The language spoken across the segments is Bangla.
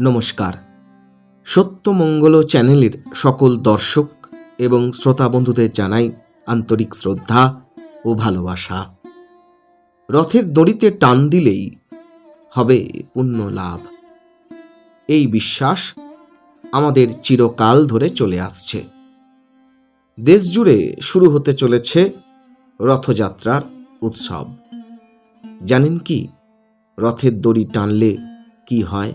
নমস্কার। সত্যমঙ্গল চ্যানেলের সকল দর্শক এবং শ্রোতা বন্ধুদের জানাই আন্তরিক শ্রদ্ধা ও ভালোবাসা। রথের দড়িতে টান দিলেই হবে পুণ্য লাভ। এই বিশ্বাস আমাদের চিরকাল ধরে চলে আসছে। দেশ জুড়ে শুরু হতে চলেছে রথযাত্রার উৎসব। জানেন কি? রথের দড়ি টানলে কি হয়?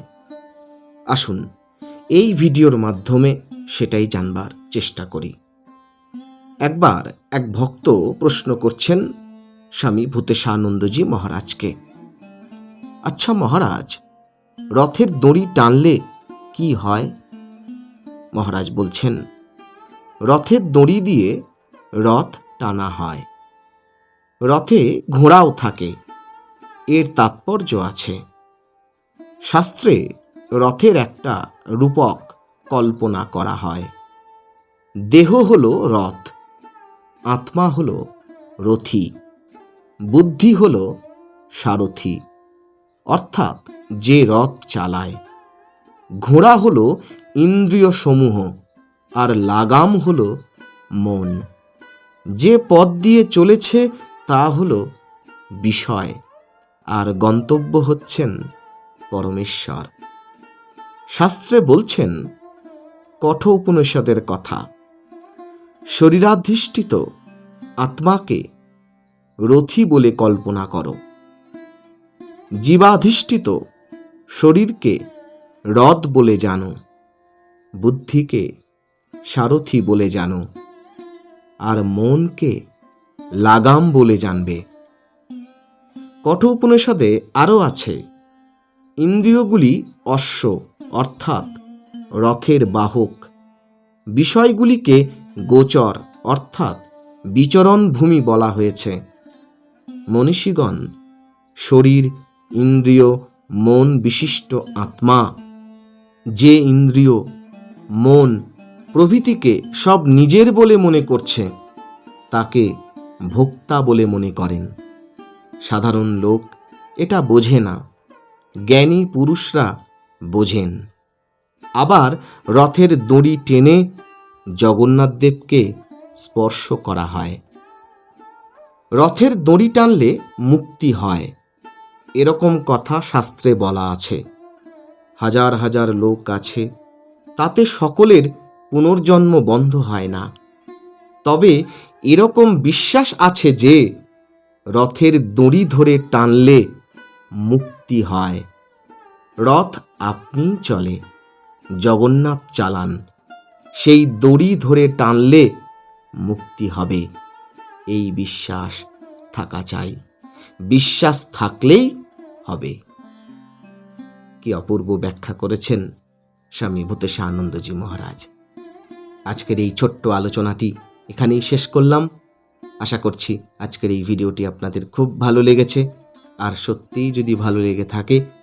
আসুন, এই ভিডিওর মাধ্যমে সেটাই জানবার চেষ্টা করি। একবার এক ভক্ত প্রশ্ন করছেন স্বামী ভূতেশানন্দজি মহারাজকে আচ্ছা মহারাজ, রথের দড়ি টানলে কি হয়? মহারাজ বলছেন, রথের দড়ি দিয়ে রথ টানা হয়। রথে ঘোড়াও থাকে, এর তাৎপর্য আছে। শাস্ত্রে রথের একটা রূপক কল্পনা করা হয়। দেহ হল রথ, আত্মা হল রথি, বুদ্ধি হল সারথি। অর্থাৎ যে রথ চালায়, ঘোড়া হল ইন্দ্রিয় সমূহ আর লাগাম হল মন। যে পথ দিয়ে চলেছে তা হল বিষয়, আর গন্তব্য হচ্ছেন পরমেশ্বর। শাস্ত্রে বলছেন, কঠোপনিষদের কথা, শরীরাধিষ্ঠিত আত্মাকে রথি বলে কল্পনা করো। জীবাধিষ্ঠিত শরীরকে রথ বলে জানো, বুদ্ধিকে সারথি বলে জানো, আর মনকে লাগাম বলে জানবে। কঠোপনিষদে আরও আছে, ইন্দ্রিয়গুলি অশ্ব অর্থাৎ রথের বাহক। বিষয়গুলিকে গোচর অর্থাৎ বিচরণ ভূমি বলা হয়েছে। মনীষীগণ, শরীর, ইন্দ্রিয়, মন বিশিষ্ট আত্মা, যে ইন্দ্রিয়, মন প্রভৃতিকে সব নিজের বলে মনে করছে, তাকে ভোক্তা বলে মনে করেন। সাধারণ লোক এটা বোঝে না। জ্ঞানী পুরুষরা বোঝেন। আবার রথের দড়ি টেনে জগন্নাথদেবকে স্পর্শ করা হয়। রথের দড়ি টানলে মুক্তি হয়। এরকম কথা শাস্ত্রে বলা আছে। হাজার হাজার লোক আছে, তাতে সকলের পুনর্জন্ম বন্ধ হয় না। তবে এরকম বিশ্বাস আছে যে, রথের দড়ি ধরে টানলে মুক্তি হয়। রথ আপনি চলে। জগন্নাথ চালান। সেই দড়ি ধরে টানলে মুক্তি হবে। এই বিশ্বাস থাকা চাই। বিশ্বাস থাকলেই হবে। কি অপূর্ব ব্যাখ্যা করেছেন স্বামী ভূতেশা আনন্দজি মহারাজ। আজকের এই ছোট্ট আলোচনাটি এখানেই শেষ করলাম। আশা করছি আজকের এই ভিডিওটি আপনাদের খুব ভালো লেগেছে। আর সত্যিই যদি ভালো লেগে থাকে